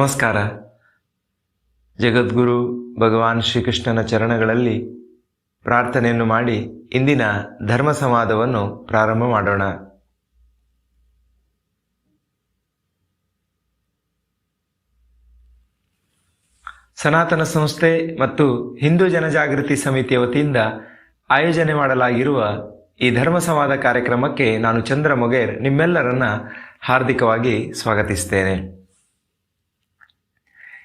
ನಮಸ್ಕಾರ. ಜಗದ್ಗುರು ಭಗವಾನ್ ಶ್ರೀಕೃಷ್ಣನ ಚರಣಗಳಲ್ಲಿ ಪ್ರಾರ್ಥನೆಯನ್ನು ಮಾಡಿ ಇಂದಿನ ಧರ್ಮ ಸಂವಾದವನ್ನು ಪ್ರಾರಂಭ ಮಾಡೋಣ. ಸನಾತನ ಸಂಸ್ಥೆ ಮತ್ತು ಹಿಂದೂ ಜನಜಾಗೃತಿ ಸಮಿತಿಯ ವತಿಯಿಂದ ಆಯೋಜನೆ ಮಾಡಲಾಗಿರುವ ಈ ಧರ್ಮ ಸಂವಾದ ಕಾರ್ಯಕ್ರಮಕ್ಕೆ ನಾನು ಚಂದ್ರ ಮೊಗೇರ್, ನಿಮ್ಮೆಲ್ಲರನ್ನ ಹಾರ್ದಿಕವಾಗಿ ಸ್ವಾಗತಿಸ್ತೇನೆ.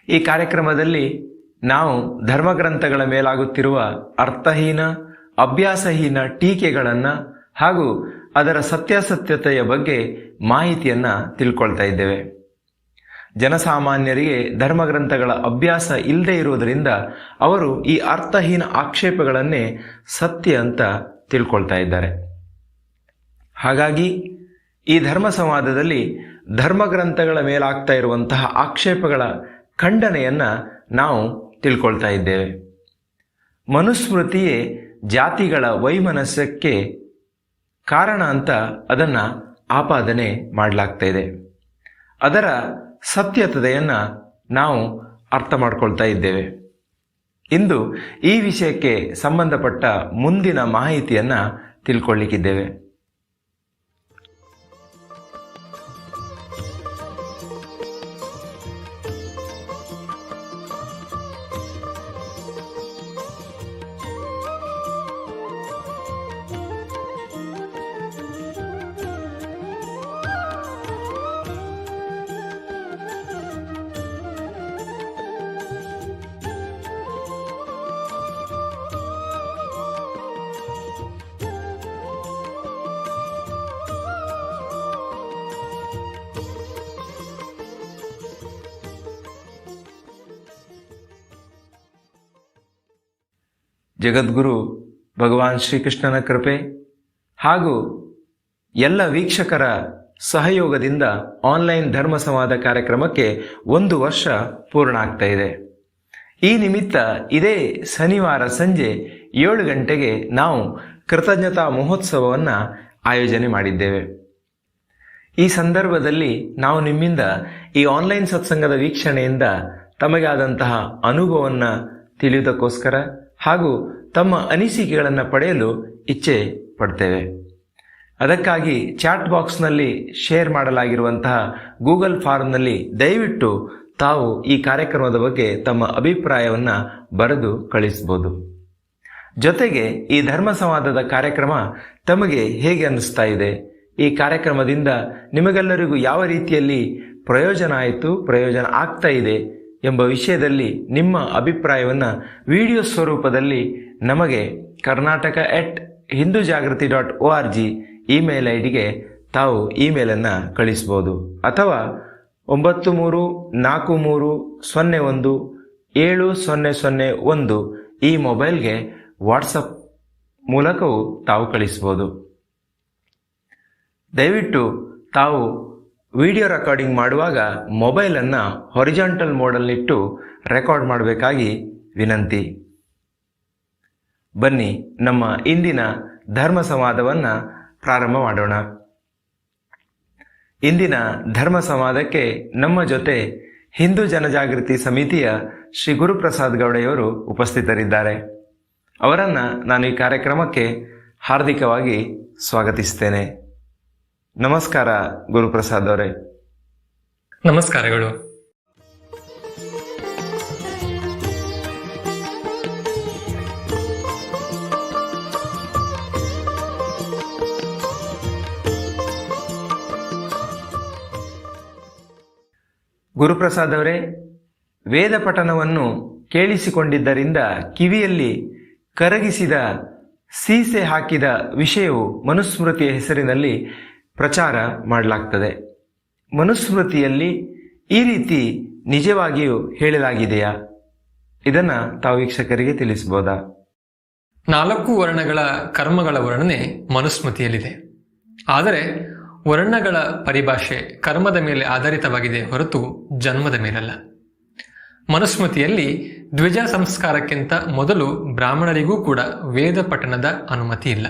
ಈ ಕಾರ್ಯಕ್ರಮದಲ್ಲಿ ನಾವು ಧರ್ಮಗ್ರಂಥಗಳ ಮೇಲಾಗುತ್ತಿರುವ ಅರ್ಥಹೀನ, ಅಭ್ಯಾಸಹೀನ ಟೀಕೆಗಳನ್ನು ಹಾಗೂ ಅದರ ಸತ್ಯಾಸತ್ಯತೆಯ ಬಗ್ಗೆ ಮಾಹಿತಿಯನ್ನು ತಿಳ್ಕೊಳ್ತಾ ಇದ್ದೇವೆ. ಜನಸಾಮಾನ್ಯರಿಗೆ ಧರ್ಮಗ್ರಂಥಗಳ ಅಭ್ಯಾಸ ಇಲ್ಲದೆ ಇರುವುದರಿಂದ ಅವರು ಈ ಅರ್ಥಹೀನ ಆಕ್ಷೇಪಗಳನ್ನೇ ಸತ್ಯ ಅಂತ ತಿಳ್ಕೊಳ್ತಾ ಇದ್ದಾರೆ. ಹಾಗಾಗಿ ಈ ಧರ್ಮ ಸಂವಾದದಲ್ಲಿ ಧರ್ಮಗ್ರಂಥಗಳ ಮೇಲಾಗ್ತಾ ಇರುವಂತಹ ಆಕ್ಷೇಪಗಳ ಖಂಡನೆಯನ್ನ ನಾವು ತಿಳ್ಕೊಳ್ತಾ ಇದ್ದೇವೆ. ಮನುಸ್ಮೃತಿಯೇ ಜಾತಿಗಳ ವೈಮನಸ್ಸಕ್ಕೆ ಕಾರಣ ಅಂತ ಅದನ್ನ ಆಪಾದನೆ ಮಾಡಲಾಗ್ತಾ ಇದೆ. ಅದರ ಸತ್ಯತೆಯನ್ನ ನಾವು ಅರ್ಥ ಮಾಡ್ಕೊಳ್ತಾ ಇದ್ದೇವೆ. ಇಂದು ಈ ವಿಷಯಕ್ಕೆ ಸಂಬಂಧಪಟ್ಟ ಮುಂದಿನ ಮಾಹಿತಿಯನ್ನ ತಿಳ್ಕೊಳ್ಳಿಕ್ಕಿದ್ದೇವೆ ಜಗದ್ಗುರು ಭಗವಾನ್ ಶ್ರೀಕೃಷ್ಣನ ಕೃಪೆ ಹಾಗೂ ಎಲ್ಲ ವೀಕ್ಷಕರ ಸಹಯೋಗದಿಂದ ಆನ್ಲೈನ್ ಧರ್ಮ ಸಂವಾದ ಕಾರ್ಯಕ್ರಮಕ್ಕೆ ಒಂದು ವರ್ಷ ಪೂರ್ಣ ಆಗ್ತಾ ಇದೆ. ಈ ನಿಮಿತ್ತ ಇದೇ ಶನಿವಾರ ಸಂಜೆ ಏಳು ಗಂಟೆಗೆ ನಾವು ಕೃತಜ್ಞತಾ ಮಹೋತ್ಸವವನ್ನು ಆಯೋಜನೆ ಮಾಡಿದ್ದೇವೆ. ಈ ಸಂದರ್ಭದಲ್ಲಿ ನಾವು ನಿಮ್ಮಿಂದ ಈ ಆನ್ಲೈನ್ ಸತ್ಸಂಗದ ವೀಕ್ಷಣೆಯಿಂದ ತಮಗೆ ಆದಂತಹ ಅನುಭವವನ್ನು ತಿಳಿಯುವುದಕ್ಕೋಸ್ಕರ ಹಾಗೂ ತಮ್ಮ ಅನಿಸಿಕೆಗಳನ್ನು ಪಡೆಯಲು ಇಚ್ಛೆ ಪಡ್ತೇವೆ. ಅದಕ್ಕಾಗಿ ಚಾಟ್ ಬಾಕ್ಸ್ನಲ್ಲಿ ಶೇರ್ ಮಾಡಲಾಗಿರುವಂತಹ ಗೂಗಲ್ ಫಾರ್ಮ್ನಲ್ಲಿ ದಯವಿಟ್ಟು ತಾವು ಈ ಕಾರ್ಯಕ್ರಮದ ಬಗ್ಗೆ ತಮ್ಮ ಅಭಿಪ್ರಾಯವನ್ನು ಬರೆದು ಕಳಿಸಬಹುದು ಜೊತೆಗೆ ಈ ಧರ್ಮ ಸಂವಾದದ ಕಾರ್ಯಕ್ರಮ ತಮಗೆ ಹೇಗೆ ಅನ್ನಿಸ್ತಾ ಇದೆ? ಈ ಕಾರ್ಯಕ್ರಮದಿಂದ ನಿಮಗೆಲ್ಲರಿಗೂ ಯಾವ ರೀತಿಯಲ್ಲಿ ಪ್ರಯೋಜನ ಆಯಿತು, ಪ್ರಯೋಜನ ಆಗ್ತಾ ಇದೆ ಎಂಬ ವಿಷಯದಲ್ಲಿ ನಿಮ್ಮ ಅಭಿಪ್ರಾಯವನ್ನು ವಿಡಿಯೋ ಸ್ವರೂಪದಲ್ಲಿ ನಮಗೆ Karnataka at Hindu Jagruti dot O R G email I ಡಿಗೆ ತಾವು ಇಮೇಲನ್ನು ಕಳಿಸ್ಬೋದು. ಅಥವಾ ಒಂಬತ್ತು ಮೂರು ನಾಲ್ಕು ಮೂರು ಸೊನ್ನೆ ಒಂದು ಏಳು ಸೊನ್ನೆ ಸೊನ್ನೆ ಒಂದು ಈ ಮೊಬೈಲ್ಗೆ ವಾಟ್ಸಪ್ ಮೂಲಕವೂ ತಾವು ಕಳಿಸ್ಬೋದು. ದಯವಿಟ್ಟು ತಾವು ವಿಡಿಯೋ ರೆಕಾರ್ಡಿಂಗ್ ಮಾಡುವಾಗ ಮೊಬೈಲನ್ನು ಹೊರಿಜಾಂಟಲ್ ಮೋಡಲ್ಲಿಟ್ಟು ರೆಕಾರ್ಡ್ ಮಾಡಬೇಕಾಗಿ ವಿನಂತಿ. ಬನ್ನಿ, ನಮ್ಮ ಇಂದಿನ ಧರ್ಮ ಸಂವಾದವನ್ನು ಪ್ರಾರಂಭ ಮಾಡೋಣ. ಇಂದಿನ ಧರ್ಮ ಸಂವಾದಕ್ಕೆ ನಮ್ಮ ಜೊತೆ ಹಿಂದೂ ಜನಜಾಗೃತಿ ಸಮಿತಿಯ ಶ್ರೀ ಗುರುಪ್ರಸಾದ್ ಗೌಡೆಯವರು ಉಪಸ್ಥಿತರಿದ್ದಾರೆ. ಅವರನ್ನು ನಾನು ಈ ಕಾರ್ಯಕ್ರಮಕ್ಕೆ ಹಾರ್ದಿಕವಾಗಿ ಸ್ವಾಗತಿಸ್ತೇನೆ. ನಮಸ್ಕಾರ ಗುರುಪ್ರಸಾದ್ ಅವರೇ. ನಮಸ್ಕಾರಗಳು. ಗುರುಪ್ರಸಾದ್ ಅವರೇ, ವೇದ ಪಠನವನ್ನು ಕೇಳಿಸಿಕೊಂಡಿದ್ದರಿಂದ ಕಿವಿಯಲ್ಲಿ ಕರಗಿಸಿದ, ಸೀಸೆ ಹಾಕಿದ ವಿಷಯವು ಮನುಸ್ಮೃತಿಯ ಹೆಸರಿನಲ್ಲಿ ಪ್ರಚಾರ ಮಾಡಲಾಗ್ತದೆ. ಮನುಸ್ಮೃತಿಯಲ್ಲಿ ಈ ರೀತಿ ನಿಜವಾಗಿಯೂ ಹೇಳಲಾಗಿದೆಯಾ? ಇದನ್ನ ತಾವು ವೀಕ್ಷಕರಿಗೆ ತಿಳಿಸಬಹುದಾ? ನಾಲ್ಕು ವರ್ಣಗಳ ಕರ್ಮಗಳ ವರ್ಣನೆ ಮನುಸ್ಮೃತಿಯಲ್ಲಿದೆ. ಆದರೆ ವರ್ಣಗಳ ಪರಿಭಾಷೆ ಕರ್ಮದ ಮೇಲೆ ಆಧಾರಿತವಾಗಿದೆ ಹೊರತು ಜನ್ಮದ ಮೇಲಲ್ಲ. ಮನುಸ್ಮೃತಿಯಲ್ಲಿ ದ್ವಿಜ ಸಂಸ್ಕಾರಕ್ಕಿಂತ ಮೊದಲು ಬ್ರಾಹ್ಮಣರಿಗೂ ಕೂಡ ವೇದ ಪಠಣದ ಅನುಮತಿ ಇಲ್ಲ.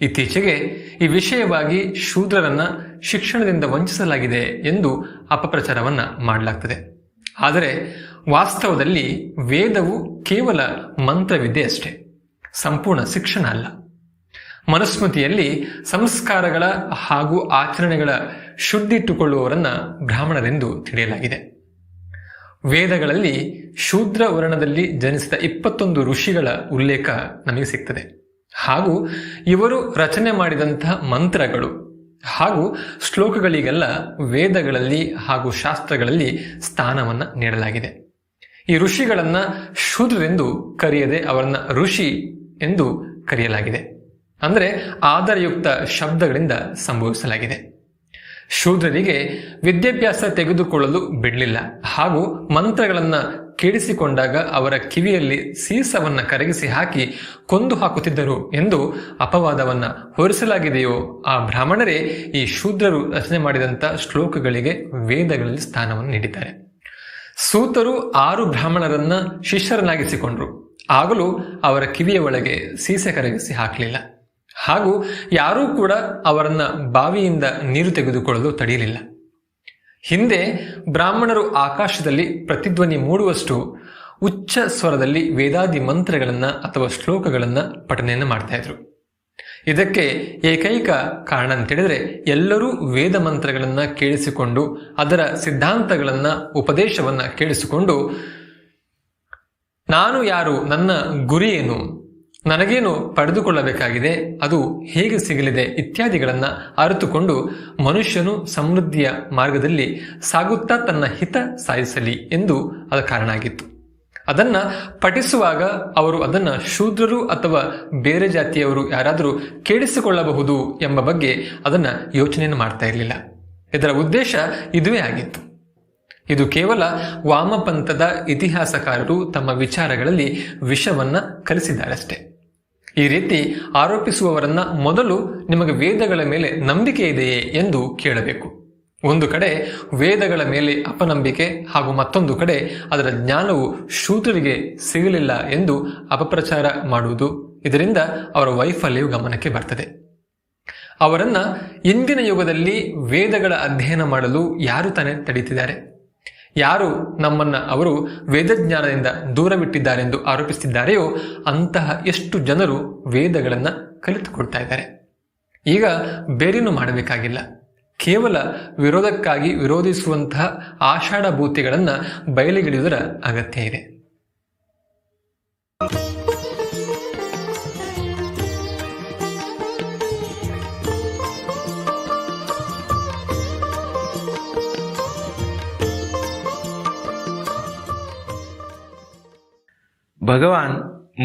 ಇತ್ತೀಚೆಗೆ ಈ ವಿಷಯವಾಗಿ ಶೂದ್ರರನ್ನ ಶಿಕ್ಷಣದಿಂದ ವಂಚಿಸಲಾಗಿದೆ ಎಂದು ಅಪಪ್ರಚಾರವನ್ನ ಮಾಡಲಾಗ್ತದೆ. ಆದರೆ ವಾಸ್ತವದಲ್ಲಿ ವೇದವು ಕೇವಲ ಮಂತ್ರವಿದೆ ಅಷ್ಟೇ. ಸಂಪೂರ್ಣ ಶಿಕ್ಷಣ ಅಲ್ಲ. ಮನುಸ್ಮೃತಿಯಲ್ಲಿ ಸಂಸ್ಕಾರಗಳ ಹಾಗೂ ಆಚರಣೆಗಳ ಶುದ್ಧಿಟ್ಟುಕೊಳ್ಳುವವರನ್ನ ಬ್ರಾಹ್ಮಣರೆಂದು ತಿಳಿಯಲಾಗಿದೆ. ವೇದಗಳಲ್ಲಿ ಶೂದ್ರ ವರ್ಣದಲ್ಲಿ ಜನಿಸಿದ ಇಪ್ಪತ್ತೊಂದು ಋಷಿಗಳ ಉಲ್ಲೇಖ ನಮಗೆ ಸಿಗ್ತದೆ. ಹಾಗೂ ಇವರು ರಚನೆ ಮಾಡಿದಂತಹ ಮಂತ್ರಗಳು ಹಾಗೂ ಶ್ಲೋಕಗಳಿಗೆಲ್ಲ ವೇದಗಳಲ್ಲಿ ಹಾಗೂ ಶಾಸ್ತ್ರಗಳಲ್ಲಿ ಸ್ಥಾನವನ್ನ ನೀಡಲಾಗಿದೆ. ಈ ಋಷಿಗಳನ್ನ ಶೂದ್ರರೆಂದು ಕರೆಯದೆ ಅವರನ್ನ ಋಷಿ ಎಂದು ಕರೆಯಲಾಗಿದೆ. ಅಂದರೆ ಆಧಾರಯುಕ್ತ ಶಬ್ದಗಳಿಂದ ಸಂಭವಿಸಲಾಗಿದೆ. ಶೂದ್ರರಿಗೆ ವಿದ್ಯಾಭ್ಯಾಸ ತೆಗೆದುಕೊಳ್ಳಲು ಬಿಡಲಿಲ್ಲ. ಹಾಗೂ ಮಂತ್ರಗಳನ್ನು ಕೇಳಿಸಿಕೊಂಡಾಗ ಅವರ ಕಿವಿಯಲ್ಲಿ ಸೀಸವನ್ನು ಕರಗಿಸಿ ಹಾಕಿ ಕೊಂದು ಹಾಕುತ್ತಿದ್ದರು ಎಂದು ಅಪವಾದವನ್ನ ಹೊರಿಸಲಾಗಿದೆಯೋ ಆ ಬ್ರಾಹ್ಮಣರೇ ಈ ಶೂದ್ರರು ರಚನೆ ಮಾಡಿದಂಥ ಶ್ಲೋಕಗಳಿಗೆ ವೇದಗಳಲ್ಲಿ ಸ್ಥಾನವನ್ನು ನೀಡಿದ್ದಾರೆ. ಸೂತರು ಆರು ಬ್ರಾಹ್ಮಣರನ್ನ ಶಿಷ್ಯರನ್ನಾಗಿಸಿಕೊಂಡ್ರು. ಆಗಲೂ ಅವರ ಕಿವಿಯ ಒಳಗೆ ಸೀಸೆ ಕರಗಿಸಿ ಹಾಕಲಿಲ್ಲ. ಹಾಗೂ ಯಾರೂ ಕೂಡ ಅವರನ್ನ ಬಾವಿಯಿಂದ ನೀರು ತೆಗೆದುಕೊಳ್ಳಲು ತಡೆಯಲಿಲ್ಲ. ಹಿಂದೆ ಬ್ರಾಹ್ಮಣರು ಆಕಾಶದಲ್ಲಿ ಪ್ರತಿಧ್ವನಿ ಮೂಡುವಷ್ಟು ಉಚ್ಚ ಸ್ವರದಲ್ಲಿ ವೇದಾದಿ ಮಂತ್ರಗಳನ್ನು ಅಥವಾ ಶ್ಲೋಕಗಳನ್ನು ಪಠನೆಯನ್ನು ಮಾಡ್ತಾ ಇದ್ರು. ಇದಕ್ಕೆ ಏಕೈಕ ಕಾರಣ ಅಂತ ಹೇಳಿದ್ರೆ ಎಲ್ಲರೂ ವೇದ ಮಂತ್ರಗಳನ್ನು ಕೇಳಿಸಿಕೊಂಡು ಅದರ ಸಿದ್ಧಾಂತಗಳನ್ನ, ಉಪದೇಶವನ್ನ ಕೇಳಿಸಿಕೊಂಡು, ನಾನು ಯಾರು, ನನ್ನ ಗುರಿ ಏನು? ನನಗೇನು ಪಡೆದುಕೊಳ್ಳಬೇಕಾಗಿದೆ? ಅದು ಹೇಗೆ ಸಿಗಲಿದೆ? ಇತ್ಯಾದಿಗಳನ್ನು ಅರಿತುಕೊಂಡು ಮನುಷ್ಯನು ಸಮೃದ್ಧಿಯ ಮಾರ್ಗದಲ್ಲಿ ಸಾಗುತ್ತಾ ತನ್ನ ಹಿತ ಸಾಧಿಸಲಿ ಎಂದು ಅದ ಕಾರಣ ಆಗಿತ್ತು. ಅದನ್ನ ಪಠಿಸುವಾಗ ಅವರು ಅದನ್ನ ಶೂದ್ರರು ಅಥವಾ ಬೇರೆ ಜಾತಿಯವರು ಯಾರಾದರೂ ಕೇಳಿಸಿಕೊಳ್ಳಬಹುದು ಎಂಬ ಬಗ್ಗೆ ಅದನ್ನ ಯೋಚನೆಯನ್ನು ಮಾಡ್ತಾ ಇರಲಿಲ್ಲ. ಇದರ ಉದ್ದೇಶ ಇದುವೇ ಆಗಿತ್ತು. ಇದು ಕೇವಲ ವಾಮಪಂಥದ ಇತಿಹಾಸಕಾರರು ತಮ್ಮ ವಿಚಾರಗಳಲ್ಲಿ ವಿಷವನ್ನ ಕಲಿಸಿದ್ದಾರಷ್ಟೇ. ಈ ರೀತಿ ಆರೋಪಿಸುವವರನ್ನ ಮೊದಲು ನಿಮಗೆ ವೇದಗಳ ಮೇಲೆ ನಂಬಿಕೆ ಇದೆಯೇ ಎಂದು ಕೇಳಬೇಕು. ಒಂದು ಕಡೆ ವೇದಗಳ ಮೇಲೆ ಅಪನಂಬಿಕೆ ಹಾಗೂ ಮತ್ತೊಂದು ಕಡೆ ಅದರ ಜ್ಞಾನವು ಶೂದ್ರರಿಗೆ ಸಿಗಲಿಲ್ಲ ಎಂದು ಅಪಪ್ರಚಾರ ಮಾಡುವುದು ಇದರಿಂದ ಅವರ ವೈಫಲ್ಯವು ಗಮನಕ್ಕೆ ಬರ್ತದೆ. ಅವರನ್ನ ಇಂದಿನ ಯುಗದಲ್ಲಿ ವೇದಗಳ ಅಧ್ಯಯನ ಮಾಡಲು ಯಾರು ತಾನೇ ತಡೀತಿದ್ದಾರೆ? ಯಾರು ನಮ್ಮನ್ನ ಅವರು ವೇದಜ್ಞಾನದಿಂದ ದೂರವಿಟ್ಟಿದ್ದಾರೆಂದು ಆರೋಪಿಸುತ್ತಿದ್ದಾರೆಯೋ ಅಂತಹ ಎಷ್ಟು ಜನರು ವೇದಗಳನ್ನು ಕಲಿತುಕೊಳ್ತಾ ಇದ್ದಾರೆ. ಈಗ ಬೇರೇನು ಮಾಡಬೇಕಾಗಿಲ್ಲ. ಕೇವಲ ವಿರೋಧಕ್ಕಾಗಿ ವಿರೋಧಿಸುವಂತಹ ಆಷಾಢಭೂತಿಗಳನ್ನು ಬಯಲಿಗಿಳಿಯುವುದರ ಅಗತ್ಯ ಇದೆ. ಭಗವಾನ್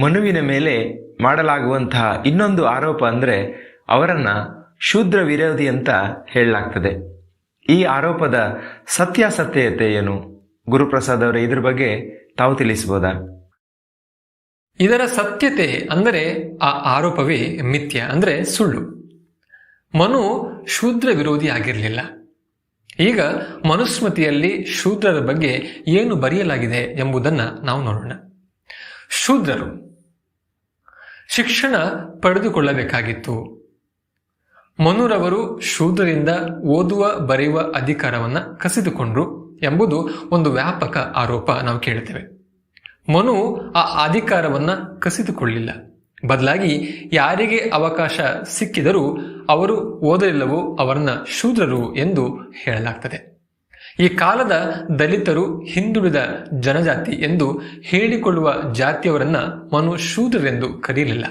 ಮನುವಿನ ಮೇಲೆ ಮಾಡಲಾಗುವಂತಹ ಇನ್ನೊಂದು ಆರೋಪ ಅಂದರೆ ಅವರನ್ನ ಶೂದ್ರ ವಿರೋಧಿ ಅಂತ ಹೇಳಲಾಗ್ತದೆ. ಈ ಆರೋಪದ ಸತ್ಯಾಸತ್ಯತೆ ಏನು? ಗುರುಪ್ರಸಾದ್ ಅವರೇ, ಇದ್ರ ಬಗ್ಗೆ ತಾವು ತಿಳಿಸಬಹುದಾ? ಇದರ ಸತ್ಯತೆ ಅಂದರೆ ಆ ಆರೋಪವೇ ಮಿಥ್ಯ ಅಂದರೆ ಸುಳ್ಳು. ಮನು ಶೂದ್ರ ವಿರೋಧಿ ಆಗಿರಲಿಲ್ಲ. ಈಗ ಮನುಸ್ಮೃತಿಯಲ್ಲಿ ಶೂದ್ರರ ಬಗ್ಗೆ ಏನು ಬರೆಯಲಾಗಿದೆ ಎಂಬುದನ್ನು ನಾವು ನೋಡೋಣ. ಶೂದ್ರರು. ಶಿಕ್ಷಣ ಪಡೆದುಕೊಳ್ಳಬೇಕಾಗಿತ್ತು. ಮನುರವರು ಶೂದ್ರರಿಂದ ಓದುವ, ಬರೆಯುವ ಅಧಿಕಾರವನ್ನ ಕಸಿದುಕೊಂಡ್ರು ಎಂಬುದು ಒಂದು ವ್ಯಾಪಕ ಆರೋಪ ನಾವು ಕೇಳ್ತೇವೆ ಮನು ಆ ಅಧಿಕಾರವನ್ನ ಕಸಿದುಕೊಳ್ಳಿಲ್ಲ. ಬದಲಾಗಿ ಯಾರಿಗೆ ಅವಕಾಶ ಸಿಕ್ಕಿದರೂ ಅವರು ಓದಲಿಲ್ಲವೋ ಅವರನ್ನ ಶೂದ್ರರು ಎಂದು ಹೇಳಲಾಗ್ತದೆ. ಈ ಕಾಲದ ದಲಿತರು ಹಿಂದುಳಿದ ಜನಜಾತಿ ಎಂದು ಹೇಳಿಕೊಳ್ಳುವ ಜಾತಿಯವರನ್ನ ಮನು ಶೂದ್ರರೆಂದು ಕರೆಯಲಿಲ್ಲ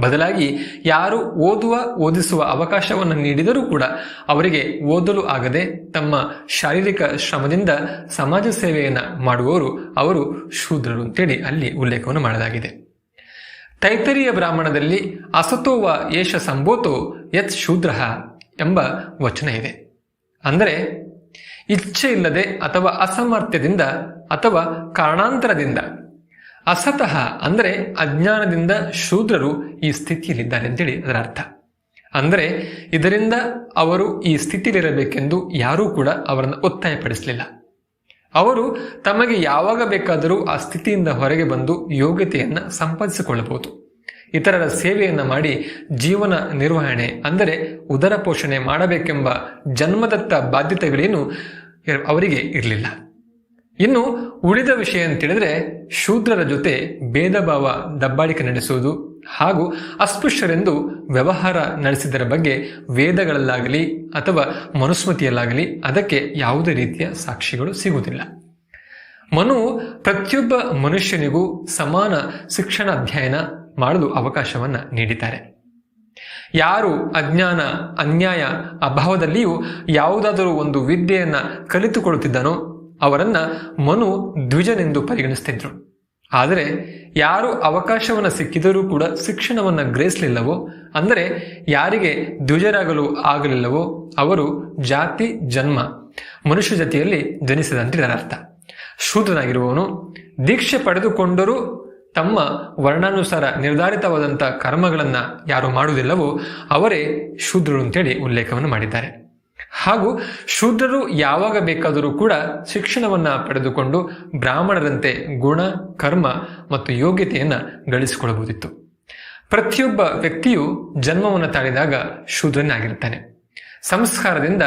ಬದಲಾಗಿ ಯಾರು ಓದುವ, ಓದಿಸುವ ಅವಕಾಶವನ್ನು ನೀಡಿದರೂ ಕೂಡ ಅವರಿಗೆ ಓದಲು ಆಗದೆ ತಮ್ಮ ಶಾರೀರಿಕ ಶ್ರಮದಿಂದ ಸಮಾಜ ಸೇವೆಯನ್ನು ಮಾಡುವವರು ಅವರು ಶೂದ್ರರು ಅಂತೇಳಿ ಅಲ್ಲಿ ಉಲ್ಲೇಖವನ್ನು ಮಾಡಲಾಗಿದೆ. ತೈತರಿಯ ಬ್ರಾಹ್ಮಣದಲ್ಲಿ ಅಸತೋವ ಏಷ ಸಂಬೋತೋ ಯತ್ ಶೂದ್ರ ಎಂಬ ವಚನ ಇದೆ. ಅಂದರೆ ಇಚ್ಛೆ ಇಲ್ಲದೆ ಅಥವಾ ಅಸಮರ್ಥ್ಯದಿಂದ ಅಥವಾ ಕಾರಣಾಂತರದಿಂದ. ಅಸತಃ ಅಂದರೆ ಅಜ್ಞಾನದಿಂದ ಶೂದ್ರರು ಈ ಸ್ಥಿತಿಯಲ್ಲಿದ್ದಾರೆ ಅಂತೇಳಿ ಅದರ ಅರ್ಥ. ಅಂದರೆ ಇದರಿಂದ ಅವರು ಈ ಸ್ಥಿತಿಯಲ್ಲಿರಬೇಕೆಂದು ಯಾರೂ ಕೂಡ ಅವರನ್ನು ಒತ್ತಾಯಪಡಿಸಲಿಲ್ಲ. ಅವರು ತಮಗೆ ಯಾವಾಗ ಬೇಕಾದರೂ ಆ ಸ್ಥಿತಿಯಿಂದ ಹೊರಗೆ ಬಂದು ಯೋಗ್ಯತೆಯನ್ನು ಸಂಪಾದಿಸಿಕೊಳ್ಳಬಹುದು. ಇತರರ ಸೇವೆಯನ್ನು ಮಾಡಿ ಜೀವನ ನಿರ್ವಹಣೆ, ಅಂದರೆ ಉದರ ಪೋಷಣೆ ಮಾಡಬೇಕೆಂಬ ಜನ್ಮದತ್ತ ಬಾಧ್ಯತೆಗಳೇನು ಅವರಿಗೆ ಇರಲಿಲ್ಲ. ಇನ್ನು ಉಳಿದ ವಿಷಯ ಅಂತೇಳಿದ್ರೆ ಶೂದ್ರರ ಜೊತೆ ಭೇದ ಭಾವ ದಬ್ಬಾಳಿಕೆ ನಡೆಸುವುದು ಹಾಗೂ ಅಸ್ಪೃಶ್ಯರೆಂದು ವ್ಯವಹಾರ ನಡೆಸಿದರ ಬಗ್ಗೆ ವೇದಗಳಲ್ಲಾಗಲಿ ಅಥವಾ ಮನುಸ್ಮೃತಿಯಲ್ಲಾಗಲಿ ಅದಕ್ಕೆ ಯಾವುದೇ ರೀತಿಯ ಸಾಕ್ಷಿಗಳು ಸಿಗುವುದಿಲ್ಲ. ಮನು ಪ್ರತಿಯೊಬ್ಬ ಮನುಷ್ಯನಿಗೂ ಸಮಾನ ಶಿಕ್ಷಣ ಅಧ್ಯಯನ ಮಾಡಲು ಅವಕಾಶವನ್ನ ನೀಡಿದ್ದಾರೆ. ಯಾರು ಅಜ್ಞಾನ, ಅನ್ಯಾಯ, ಅಭಾವದಲ್ಲಿಯೂ ಯಾವುದಾದರೂ ಒಂದು ವಿದ್ಯೆಯನ್ನ ಕಲಿತುಕೊಳ್ಳುತ್ತಿದ್ದನೋ ಅವರನ್ನ ಮನು ದ್ವಿಜನೆಂದು ಪರಿಗಣಿಸ್ತಿದ್ರು. ಆದರೆ ಯಾರು ಅವಕಾಶವನ್ನು ಸಿಕ್ಕಿದರೂ ಕೂಡ ಶಿಕ್ಷಣವನ್ನು ಗ್ರಹಿಸಲಿಲ್ಲವೋ, ಅಂದರೆ ಯಾರಿಗೆ ದ್ವಿಜರಾಗಲು ಆಗಲಿಲ್ಲವೋ, ಅವರು ಜಾತಿ, ಜನ್ಮ, ಮನುಷ್ಯ ಜಾತಿಯಲ್ಲಿ ಜನಿಸಿದಂತೆ ಇದರ ಅರ್ಥ ಶೂದ್ರನಾಗಿರುವವನು ದೀಕ್ಷೆ ಪಡೆದುಕೊಂಡರೂ ತಮ್ಮ ವರ್ಣಾನುಸಾರ ನಿರ್ಧಾರಿತವಾದಂಥ ಕರ್ಮಗಳನ್ನು ಯಾರು ಮಾಡುವುದಿಲ್ಲವೋ ಅವರೇ ಶೂದ್ರರು ಅಂತೇಳಿ ಉಲ್ಲೇಖವನ್ನು ಮಾಡಿದ್ದಾರೆ. ಹಾಗೂ ಶೂದ್ರರು ಯಾವಾಗ ಬೇಕಾದರೂ ಕೂಡ ಶಿಕ್ಷಣವನ್ನು ಪಡೆದುಕೊಂಡು ಬ್ರಾಹ್ಮಣರಂತೆ ಗುಣ, ಕರ್ಮ ಮತ್ತು ಯೋಗ್ಯತೆಯನ್ನು ಗಳಿಸಿಕೊಳ್ಳಬಹುದಿತ್ತು. ಪ್ರತಿಯೊಬ್ಬ ವ್ಯಕ್ತಿಯು ಜನ್ಮವನ್ನು ತಾಳಿದಾಗ ಶೂದ್ರನಾಗಿರ್ತಾನೆ ಸಂಸ್ಕಾರದಿಂದ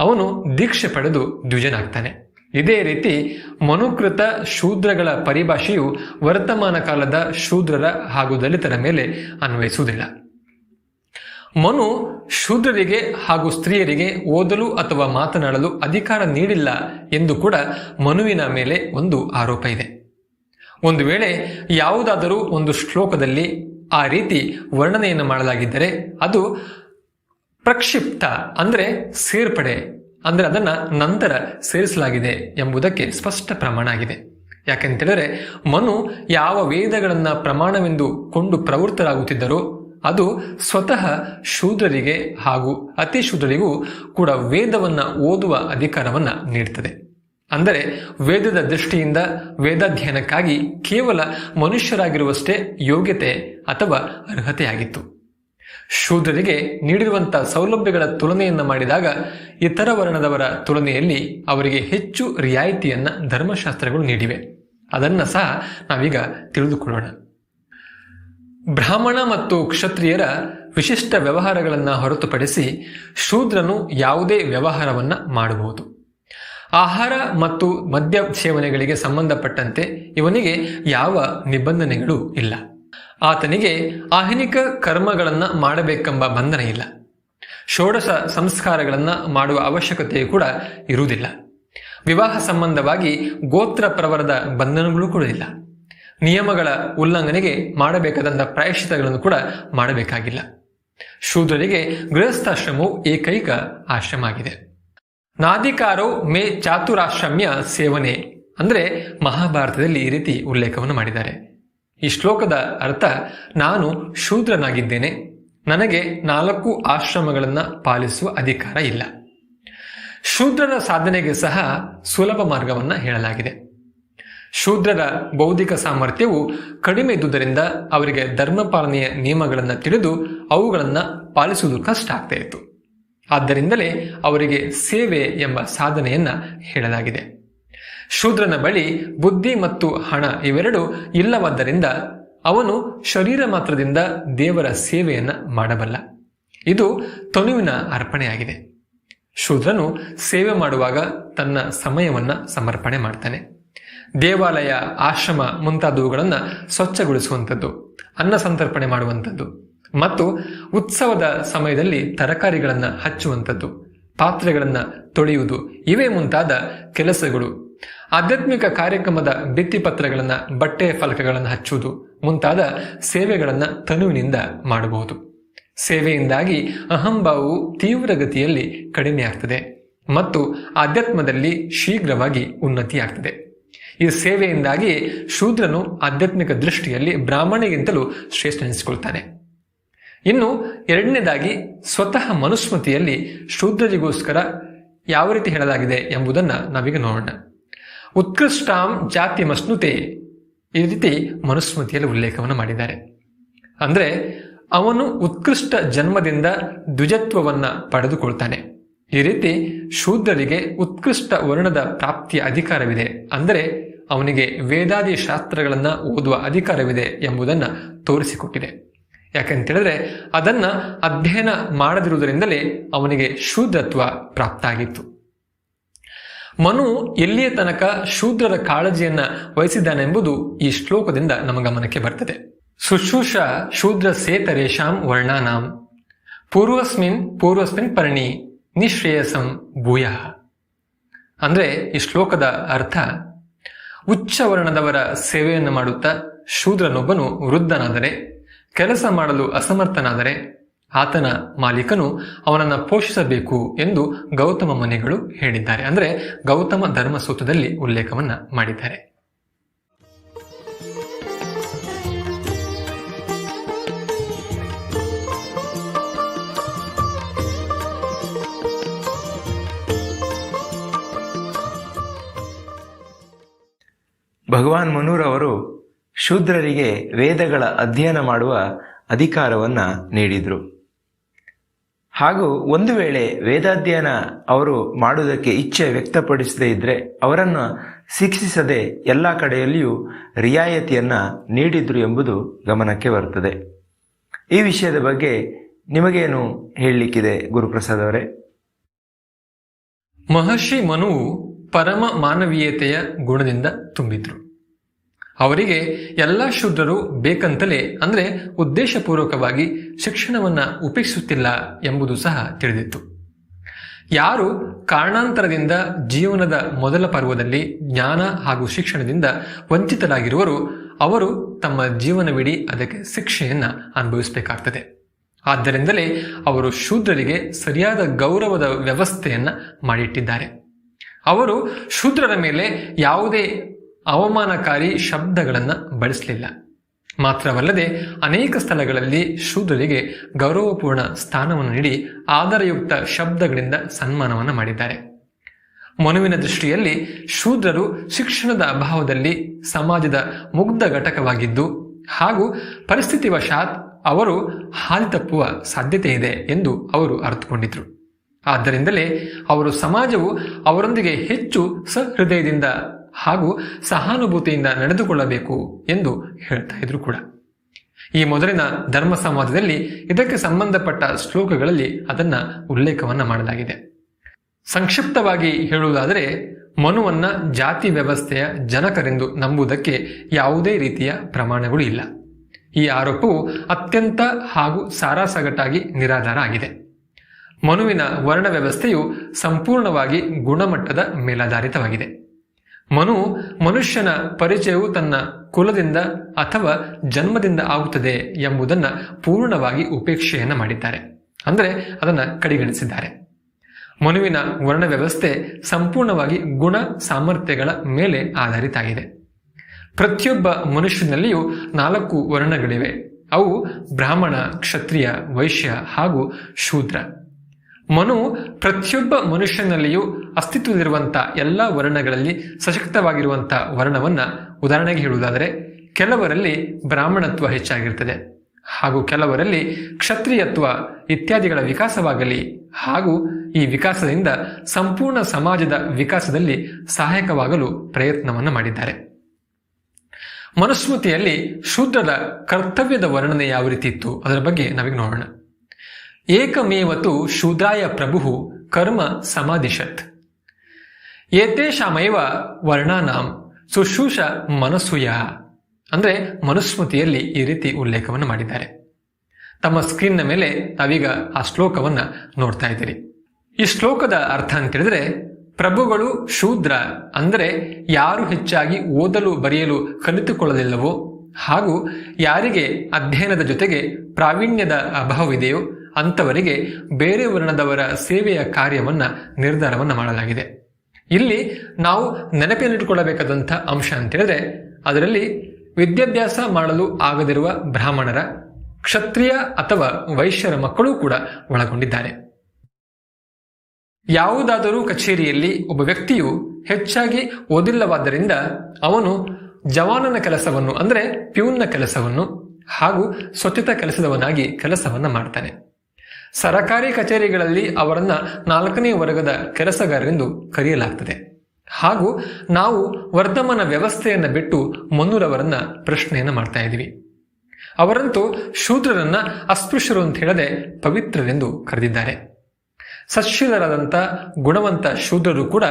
ಅವನು ದೀಕ್ಷೆ ಪಡೆದು ದ್ವಿಜನಾಗ್ತಾನೆ. ಇದೇ ರೀತಿ ಮನುಕೃತ ಶೂದ್ರಗಳ ಪರಿಭಾಷೆಯು ವರ್ತಮಾನ ಕಾಲದ ಶೂದ್ರರ ಹಾಗೂ ದಲಿತರ ಮೇಲೆ ಅನ್ವಯಿಸುವುದಿಲ್ಲ. ಮನು ಶೂದ್ರರಿಗೆ ಹಾಗೂ ಸ್ತ್ರೀಯರಿಗೆ ಓದಲು ಅಥವಾ ಮಾತನಾಡಲು ಅಧಿಕಾರ ನೀಡಿಲ್ಲ ಎಂದು ಕೂಡ ಮನುವಿನ ಮೇಲೆ ಒಂದು ಆರೋಪ ಇದೆ. ಒಂದು ವೇಳೆ ಯಾವುದಾದರೂ ಒಂದು ಶ್ಲೋಕದಲ್ಲಿ ಆ ರೀತಿ ವರ್ಣನೆಯನ್ನು ಮಾಡಲಾಗಿದ್ದರೆ ಅದು ಪ್ರಕ್ಷಿಪ್ತ ಅಂದರೆ ಸೇರ್ಪಡೆ ಅಂದ್ರೆ ಅದನ್ನ ನಂತರ ಸೇರಿಸಲಾಗಿದೆ ಎಂಬುದಕ್ಕೆ ಸ್ಪಷ್ಟ ಪ್ರಮಾಣ ಆಗಿದೆ. ಯಾಕೆಂತೇಳಿದ್ರೆ, ಮನು ಯಾವ ವೇದಗಳನ್ನ ಪ್ರಮಾಣವೆಂದು ಕೊಂಡು ಪ್ರವೃತ್ತರಾಗುತ್ತಿದ್ದರೋ, ಅದು ಸ್ವತಃ ಶೂದ್ರರಿಗೆ ಹಾಗೂ ಅತಿ ಶೂದ್ರರಿಗೂ ಕೂಡ ವೇದವನ್ನ ಓದುವ ಅಧಿಕಾರವನ್ನ ನೀಡುತ್ತದೆ ಅಂದರೆ, ವೇದದ ದೃಷ್ಟಿಯಿಂದ ವೇದಾಧ್ಯಯನಕ್ಕಾಗಿ ಕೇವಲ ಮನುಷ್ಯರಾಗಿರುವಷ್ಟೇ ಯೋಗ್ಯತೆ ಅಥವಾ ಅರ್ಹತೆಯಾಗಿತ್ತು. ಶೂದ್ರರಿಗೆ ನೀಡಿರುವಂತಹ ಸೌಲಭ್ಯಗಳ ತುಲನೆಯನ್ನು ಮಾಡಿದಾಗ ಇತರ ವರ್ಣದವರ ತುಲನೆಯಲ್ಲಿ ಅವರಿಗೆ ಹೆಚ್ಚು ರಿಯಾಯಿತಿಯನ್ನ ಧರ್ಮಶಾಸ್ತ್ರಗಳು ನೀಡಿವೆ. ಅದನ್ನ ಸಹ ನಾವೀಗ ತಿಳಿದುಕೊಳ್ಳೋಣ. ಬ್ರಾಹ್ಮಣ ಮತ್ತು ಕ್ಷತ್ರಿಯರ ವಿಶಿಷ್ಟ ವ್ಯವಹಾರಗಳನ್ನು ಹೊರತುಪಡಿಸಿ ಶೂದ್ರನು ಯಾವುದೇ ವ್ಯವಹಾರವನ್ನ ಮಾಡಬಹುದು ಆಹಾರ ಮತ್ತು ಮದ್ಯ ಸೇವನೆಗಳಿಗೆ ಸಂಬಂಧಪಟ್ಟಂತೆ ಇವನಿಗೆ ಯಾವ ನಿಬಂಧನೆಗಳು ಇಲ್ಲ. ಆತನಿಗೆ ಆಹಿನಿಕ ಕರ್ಮಗಳನ್ನ ಮಾಡಬೇಕೆಂಬ ಬಂಧನ ಇಲ್ಲ. ಷೋಡಶ ಸಂಸ್ಕಾರಗಳನ್ನು ಮಾಡುವ ಅವಶ್ಯಕತೆ ಕೂಡ ಇರುವುದಿಲ್ಲ. ವಿವಾಹ ಸಂಬಂಧವಾಗಿ ಗೋತ್ರ ಪ್ರವರದ ಬಂಧನಗಳು ಕೂಡ ಇಲ್ಲ. ನಿಯಮಗಳ ಉಲ್ಲಂಘನೆಗೆ ಮಾಡಬೇಕಾದಂಥ ಪ್ರಾಯಶ್ಚಿತಗಳನ್ನು ಕೂಡ ಮಾಡಬೇಕಾಗಿಲ್ಲ. ಶೂದ್ರರಿಗೆ ಗೃಹಸ್ಥಾಶ್ರಮವು ಏಕೈಕ ಆಶ್ರಮ ಆಗಿದೆ ನಾದಿಕಾರೋ ಮೇ ಚಾತುರಾಶ್ರಮ್ಯ ಸೇವನೆ ಅಂದ್ರೆ ಮಹಾಭಾರತದಲ್ಲಿ ಈ ರೀತಿ ಉಲ್ಲೇಖವನ್ನು ಮಾಡಿದ್ದಾರೆ. ಈ ಶ್ಲೋಕದ ಅರ್ಥ, ನಾನು ಶೂದ್ರನಾಗಿದ್ದೇನೆ ನನಗೆ ನಾಲ್ಕು ಆಶ್ರಮಗಳನ್ನು ಪಾಲಿಸುವ ಅಧಿಕಾರ ಇಲ್ಲ. ಶೂದ್ರರ ಸಾಧನೆಗೆ ಸಹ ಸುಲಭ ಮಾರ್ಗವನ್ನ ಹೇಳಲಾಗಿದೆ. ಶೂದ್ರರ ಬೌದ್ಧಿಕ ಸಾಮರ್ಥ್ಯವು ಕಡಿಮೆ ಇದ್ದುದರಿಂದ ಅವರಿಗೆ ಧರ್ಮಪಾಲನೆಯ ನಿಯಮಗಳನ್ನು ತಿಳಿದು ಅವುಗಳನ್ನು ಪಾಲಿಸುವುದು ಕಷ್ಟ ಆಗ್ತಾ ಇತ್ತು. ಆದ್ದರಿಂದಲೇ ಅವರಿಗೆ ಸೇವೆ ಎಂಬ ಸಾಧನೆಯನ್ನ ಹೇಳಲಾಗಿದೆ. ಶೂದ್ರನ ಬಳಿ ಬುದ್ಧಿ ಮತ್ತು ಹಣ ಇವೆರಡು ಇಲ್ಲವಾದ್ದರಿಂದ ಅವನು ಶರೀರ ಮಾತ್ರದಿಂದ ದೇವರ ಸೇವೆಯನ್ನ ಮಾಡಬಲ್ಲ. ಇದು ತನುವಿನ ಅರ್ಪಣೆಯಾಗಿದೆ. ಶೂದ್ರನು ಸೇವೆ ಮಾಡುವಾಗ ತನ್ನ ಸಮಯವನ್ನ ಸಮರ್ಪಣೆ ಮಾಡ್ತಾನೆ. ದೇವಾಲಯ, ಆಶ್ರಮ ಮುಂತಾದವುಗಳನ್ನು ಸ್ವಚ್ಛಗೊಳಿಸುವಂಥದ್ದು, ಅನ್ನ ಸಂತರ್ಪಣೆ ಮಾಡುವಂಥದ್ದು, ಮತ್ತು ಉತ್ಸವದ ಸಮಯದಲ್ಲಿ ತರಕಾರಿಗಳನ್ನು ಹಚ್ಚುವಂಥದ್ದು, ಪಾತ್ರೆಗಳನ್ನು ತೊಳೆಯುವುದು, ಇವೇ ಮುಂತಾದ ಕೆಲಸಗಳು ಆಧ್ಯಾತ್ಮಿಕ ಕಾರ್ಯಕ್ರಮದ ಭಿತ್ತಿಪತ್ರಗಳನ್ನು ಬಟ್ಟೆ ಫಲಕಗಳನ್ನು ಹಚ್ಚುವುದು, ಮುಂತಾದ ಸೇವೆಗಳನ್ನು ತನುವಿನಿಂದ ಮಾಡಬಹುದು. ಸೇವೆಯಿಂದಾಗಿ ಅಹಂಭಾವವು ತೀವ್ರಗತಿಯಲ್ಲಿ ಕಡಿಮೆಯಾಗ್ತದೆ ಮತ್ತು ಆಧ್ಯಾತ್ಮದಲ್ಲಿ ಶೀಘ್ರವಾಗಿ ಉನ್ನತಿಯಾಗ್ತದೆ. ಈ ಸೇವೆಯಿಂದಾಗಿ ಶೂದ್ರನು ಆಧ್ಯಾತ್ಮಿಕ ದೃಷ್ಟಿಯಲ್ಲಿ ಬ್ರಾಹ್ಮಣಿಗಿಂತಲೂ ಶ್ರೇಷ್ಠನಿಸಿಕೊಳ್ತಾನೆ ಇನ್ನು ಎರಡನೇದಾಗಿ ಸ್ವತಃ ಮನುಸ್ಮೃತಿಯಲ್ಲಿ ಶೂದ್ರರಿಗೋಸ್ಕರ ಯಾವ ರೀತಿ ಹೇಳಲಾಗಿದೆ ಎಂಬುದನ್ನು ನಾವೀಗ ನೋಡೋಣ. ಉತ್ಕೃಷ್ಟಾಂ ಜಾತಿ ಮಸ್ನುತೆ ಈ ರೀತಿ ಮನುಸ್ಮೃತಿಯಲ್ಲಿ ಉಲ್ಲೇಖವನ್ನು ಮಾಡಿದ್ದಾರೆ. ಅಂದರೆ ಅವನು ಉತ್ಕೃಷ್ಟ ಜನ್ಮದಿಂದ ದ್ವಿಜತ್ವವನ್ನು ಪಡೆದುಕೊಳ್ತಾನೆ. ಈ ರೀತಿ ಶೂದ್ರರಿಗೆ ಉತ್ಕೃಷ್ಟ ವರ್ಣದ ಪ್ರಾಪ್ತಿಯ ಅಧಿಕಾರವಿದೆ. ಅಂದರೆ ಅವನಿಗೆ ವೇದಾದಿ ಶಾಸ್ತ್ರಗಳನ್ನು ಓದುವ ಅಧಿಕಾರವಿದೆ ಎಂಬುದನ್ನು ತೋರಿಸಿಕೊಟ್ಟಿದೆ. ಯಾಕಂತೇಳಿದ್ರೆ ಅದನ್ನ ಅಧ್ಯಯನ ಮಾಡದಿರುವುದರಿಂದಲೇ ಅವನಿಗೆ ಶೂದ್ರತ್ವ ಪ್ರಾಪ್ತ ಆಗಿತ್ತು ಮನು ಎಲ್ಲಿಯ ತನಕ ಶೂದ್ರರ ಕಾಳಜಿಯನ್ನ ವಹಿಸಿದ್ದಾನೆಂಬುದು ಈ ಶ್ಲೋಕದಿಂದ ನಮ್ಮ ಗಮನಕ್ಕೆ ಬರ್ತದೆ. ಶುಶ್ರೂಷ ಶೂದ್ರ ಸೇತರೇಶಾಂ ವರ್ಣಾನಾಂ. ಪೂರ್ವಸ್ಮಿನ್ ಪೂರ್ವಸ್ಮಿನ್ ಪರ್ಣಿ ನಿಶ್ರೇಯಸಂ ಭೂಯ. ಅಂದ್ರೆ ಈ ಶ್ಲೋಕದ ಅರ್ಥ, ಉಚ್ಚ ವರ್ಣದವರ ಸೇವೆಯನ್ನು ಮಾಡುತ್ತಾ ಶೂದ್ರನೊಬ್ಬನು ವೃದ್ಧನಾದರೆ, ಕೆಲಸ ಮಾಡಲು ಅಸಮರ್ಥನಾದರೆ ಆತನ ಮಾಲೀಕನು ಅವನನ್ನು ಪೋಷಿಸಬೇಕು ಎಂದು ಗೌತಮ ಮನೆಗಳು ಹೇಳಿದ್ದಾರೆ. ಅಂದರೆ ಗೌತಮ ಧರ್ಮಸೂತ್ರದಲ್ಲಿ ಉಲ್ಲೇಖವನ್ನ ಮಾಡಿದ್ದಾರೆ. ಭಗವಾನ್ ಮನೂರವರು ಶೂದ್ರರಿಗೆ ವೇದಗಳ ಅಧ್ಯಯನ ಮಾಡುವ ಅಧಿಕಾರವನ್ನ ನೀಡಿದರು. ಹಾಗೂ ಒಂದು ವೇಳೆ ವೇದಾಧ್ಯಯನ ಅವರು ಮಾಡುವುದಕ್ಕೆ ಇಚ್ಛೆ ವ್ಯಕ್ತಪಡಿಸದೇ ಇದ್ದರೆ ಅವರನ್ನು ಶಿಕ್ಷಿಸದೆ ಎಲ್ಲ ಕಡೆಯಲ್ಲಿಯೂ ರಿಯಾಯತಿಯನ್ನ ನೀಡಿದ್ರು ಎಂಬುದು ಗಮನಕ್ಕೆ ಬರುತ್ತದೆ. ಈ ವಿಷಯದ ಬಗ್ಗೆ ನಿಮಗೇನು ಹೇಳಲಿಕ್ಕಿದೆ ಗುರುಪ್ರಸಾದ್ ಅವರೇ? ಮಹರ್ಷಿ ಮನುವು ಪರಮ ಮಾನವೀಯತೆಯ ಗುಣದಿಂದ ತುಂಬಿದ್ರು. ಅವರಿಗೆ ಎಲ್ಲ ಶೂದ್ರರು ಬೇಕಂತಲೇ, ಅಂದರೆ ಉದ್ದೇಶಪೂರ್ವಕವಾಗಿ ಶಿಕ್ಷಣವನ್ನು ಉಪೇಕ್ಷಿಸುತ್ತಿಲ್ಲ ಎಂಬುದು ಸಹ ತಿಳಿದಿತ್ತು. ಯಾರು ಕಾರಣಾಂತರದಿಂದ ಜೀವನದ ಮೊದಲ ಪರ್ವದಲ್ಲಿ ಜ್ಞಾನ ಹಾಗೂ ಶಿಕ್ಷಣದಿಂದ ವಂಚಿತರಾಗಿರುವರು, ಅವರು ತಮ್ಮ ಜೀವನವಿಡೀ ಅದಕ್ಕೆ ಶಿಕ್ಷೆಯನ್ನು ಅನುಭವಿಸಬೇಕಾಗ್ತದೆ. ಆದ್ದರಿಂದಲೇ ಅವರು ಶೂದ್ರರಿಗೆ ಸರಿಯಾದ ಗೌರವದ ವ್ಯವಸ್ಥೆಯನ್ನು ಮಾಡಿಟ್ಟಿದ್ದಾರೆ. ಅವರು ಶೂದ್ರರ ಮೇಲೆ ಯಾವುದೇ ಅವಮಾನಕಾರಿ ಶಬ್ದಗಳನ್ನು ಬಳಸಲಿಲ್ಲ. ಮಾತ್ರವಲ್ಲದೆ ಅನೇಕ ಸ್ಥಳಗಳಲ್ಲಿ ಶೂದ್ರರಿಗೆ ಗೌರವಪೂರ್ಣ ಸ್ಥಾನವನ್ನು ನೀಡಿ ಆಧಾರಯುಕ್ತ ಶಬ್ದಗಳಿಂದ ಸನ್ಮಾನವನ್ನು ಮಾಡಿದ್ದಾರೆ. ಮನುವಿನ ದೃಷ್ಟಿಯಲ್ಲಿ ಶೂದ್ರರು ಶಿಕ್ಷಣದ ಅಭಾವದಲ್ಲಿ ಸಮಾಜದ ಮುಗ್ಧ ಘಟಕವಾಗಿದ್ದು, ಹಾಗೂ ಪರಿಸ್ಥಿತಿ ವಶಾತ್ ಅವರು ಹಾದಿ ತಪ್ಪುವ ಸಾಧ್ಯತೆ ಇದೆ ಎಂದು ಅವರು ಅರ್ಥಕೊಂಡಿದ್ರು ಆದ್ದರಿಂದಲೇ ಅವರು ಸಮಾಜವು ಅವರೊಂದಿಗೆ ಹೆಚ್ಚು ಸಹೃದಯದಿಂದ ಹಾಗೂ ಸಹಾನುಭೂತಿಯಿಂದ ನಡೆದುಕೊಳ್ಳಬೇಕು ಎಂದು ಹೇಳ್ತಾ ಇದ್ರು ಕೂಡ. ಈ ಮೊದಲಿನ ಧರ್ಮ ಸಂವಾದದಲ್ಲಿ ಇದಕ್ಕೆ ಸಂಬಂಧಪಟ್ಟ ಶ್ಲೋಕಗಳಲ್ಲಿ ಅದನ್ನ ಉಲ್ಲೇಖವನ್ನ ಮಾಡಲಾಗಿದೆ. ಸಂಕ್ಷಿಪ್ತವಾಗಿ ಹೇಳುವುದಾದರೆ, ಮನುವನ್ನ ಜಾತಿ ವ್ಯವಸ್ಥೆಯ ಜನಕರೆಂದು ನಂಬುವುದಕ್ಕೆ ಯಾವುದೇ ರೀತಿಯ ಪ್ರಮಾಣಗಳು ಇಲ್ಲ. ಈ ಆರೋಪವು ಅತ್ಯಂತ ಹಾಗೂ ಸಾರಾಸಗಟಾಗಿ ನಿರಾಧಾರ ಆಗಿದೆ. ಮನುವಿನ ವರ್ಣ ವ್ಯವಸ್ಥೆಯು ಸಂಪೂರ್ಣವಾಗಿ ಗುಣಮಟ್ಟದ ಮೇಲಾಧಾರಿತವಾಗಿದೆ. ಮನು ಮನುಷ್ಯನ ಪರಿಚಯವು ತನ್ನ ಕುಲದಿಂದ ಅಥವಾ ಜನ್ಮದಿಂದ ಆಗುತ್ತದೆ ಎಂಬುದನ್ನು ಪೂರ್ಣವಾಗಿ ಉಪೇಕ್ಷೆಯನ್ನು ಮಾಡಿದ್ದಾರೆ. ಅಂದರೆ ಅದನ್ನು ಕಡೆಗಣಿಸಿದ್ದಾರೆ. ಮನುವಿನ ವರ್ಣ ವ್ಯವಸ್ಥೆ ಸಂಪೂರ್ಣವಾಗಿ ಗುಣ ಸಾಮರ್ಥ್ಯಗಳ ಮೇಲೆ ಆಧಾರಿತ ಆಗಿದೆ. ಪ್ರತಿಯೊಬ್ಬ ಮನುಷ್ಯನಲ್ಲಿಯೂ ನಾಲ್ಕು ವರ್ಣಗಳಿವೆ. ಅವು ಬ್ರಾಹ್ಮಣ, ಕ್ಷತ್ರಿಯ, ವೈಶ್ಯ ಹಾಗೂ ಶೂದ್ರ. ಮನು ಪ್ರತಿಯೊಬ್ಬ ಮನುಷ್ಯನಲ್ಲಿಯೂ ಅಸ್ತಿತ್ವದಲ್ಲಿರುವಂಥ ಎಲ್ಲ ವರ್ಣಗಳಲ್ಲಿ ಸಶಕ್ತವಾಗಿರುವಂಥ ವರ್ಣವನ್ನ ಉದಾಹರಣೆಗೆ ಹೇಳುವುದಾದರೆ, ಕೆಲವರಲ್ಲಿ ಬ್ರಾಹ್ಮಣತ್ವ ಹೆಚ್ಚಾಗಿರ್ತದೆ ಹಾಗೂ ಕೆಲವರಲ್ಲಿ ಕ್ಷತ್ರಿಯತ್ವ ಇತ್ಯಾದಿಗಳ ವಿಕಾಸವಾಗಲಿ ಹಾಗೂ ಈ ವಿಕಾಸದಿಂದ ಸಂಪೂರ್ಣ ಸಮಾಜದ ವಿಕಾಸದಲ್ಲಿ ಸಹಾಯಕವಾಗಲು ಪ್ರಯತ್ನವನ್ನು ಮಾಡಿದ್ದಾರೆ. ಮನುಸ್ಮೃತಿಯಲ್ಲಿ ಶೂದ್ರದ ಕರ್ತವ್ಯದ ವರ್ಣನೆ ಯಾವ ರೀತಿ ಇತ್ತು ಅದರ ಬಗ್ಗೆ ನಮಗೆ ನೋಡೋಣ. ಏಕಮೇವತು ಶೂದ್ರಾಯ ಪ್ರಭು ಕರ್ಮ ಸಮಾಧಿಶತ್ ಏತೇಷಾಮೈವ ವರ್ಣಾನಾಂ ಸುಶೂಷ ಮನಸ್ಸುಯ ಅಂದ್ರೆ ಮನುಸ್ಮೃತಿಯಲ್ಲಿ ಈ ರೀತಿ ಉಲ್ಲೇಖವನ್ನು ಮಾಡಿದ್ದಾರೆ. ತಮ್ಮ ಸ್ಕ್ರೀನ್ನ ಮೇಲೆ ನಾವೀಗ ಆ ಶ್ಲೋಕವನ್ನ ನೋಡ್ತಾ ಇದ್ದೀರಿ. ಈ ಶ್ಲೋಕದ ಅರ್ಥ ಅಂತ ಹೇಳಿದ್ರೆ, ಪ್ರಭುಗಳು ಶೂದ್ರ ಅಂದರೆ ಯಾರು ಹೆಚ್ಚಾಗಿ ಓದಲು ಬರೆಯಲು ಕಲಿತುಕೊಳ್ಳಲಿಲ್ಲವೋ ಹಾಗೂ ಯಾರಿಗೆ ಅಧ್ಯಯನದ ಜೊತೆಗೆ ಪ್ರಾವೀಣ್ಯದ ಅಭಾವವಿದೆಯೋ ಅಂಥವರಿಗೆ ಬೇರೆ ವರ್ಣದವರ ಸೇವೆಯ ಕಾರ್ಯವನ್ನ, ನಿರ್ಧಾರವನ್ನ ಮಾಡಲಾಗಿದೆ. ಇಲ್ಲಿ ನಾವು ನೆನಪಿನಲ್ಲಿಟ್ಟುಕೊಳ್ಳಬೇಕಾದಂಥ ಅಂಶ ಅಂತ ಹೇಳಿದ್ರೆ ಅದರಲ್ಲಿ ವಿದ್ಯಾಭ್ಯಾಸ ಮಾಡಲು ಆಗದಿರುವ ಬ್ರಾಹ್ಮಣರ, ಕ್ಷತ್ರಿಯ ಅಥವಾ ವೈಶ್ಯರ ಮಕ್ಕಳೂ ಕೂಡ ಒಳಗೊಂಡಿದ್ದಾರೆ. ಯಾವುದಾದರೂ ಕಚೇರಿಯಲ್ಲಿ ಒಬ್ಬ ವ್ಯಕ್ತಿಯು ಹೆಚ್ಚಾಗಿ ಓದಿಲ್ಲವಾದ್ದರಿಂದ ಅವನು ಜವಾನನ ಕೆಲಸವನ್ನು ಅಂದರೆ ಪ್ಯೂನ್ನ ಕೆಲಸವನ್ನು ಹಾಗೂ ಸ್ವಚ್ಛತಾ ಕೆಲಸದವನಾಗಿ ಕೆಲಸವನ್ನು ಮಾಡ್ತಾನೆ. ಸರಕಾರಿ ಕಚೇರಿಗಳಲ್ಲಿ ಅವರನ್ನ ನಾಲ್ಕನೇ ವರ್ಗದ ಕೆಲಸಗಾರರೆಂದು ಕರೆಯಲಾಗ್ತದೆ. ಹಾಗೂ ನಾವು ವರ್ಧಮಾನ ವ್ಯವಸ್ಥೆಯನ್ನು ಬಿಟ್ಟು ಮನ್ನೂರವರನ್ನ ಪ್ರಶ್ನೆಯನ್ನು ಮಾಡ್ತಾ ಇದ್ದೀವಿ. ಅವರಂತೂ ಶೂದ್ರರನ್ನ ಅಸ್ಪೃಶ್ಯರು ಅಂತ ಹೇಳದೆ ಪವಿತ್ರರೆಂದು ಕರೆದಿದ್ದಾರೆ. ಸಶೀಲರಾದಂಥ ಗುಣವಂತ ಶೂದ್ರರು ಕೂಡ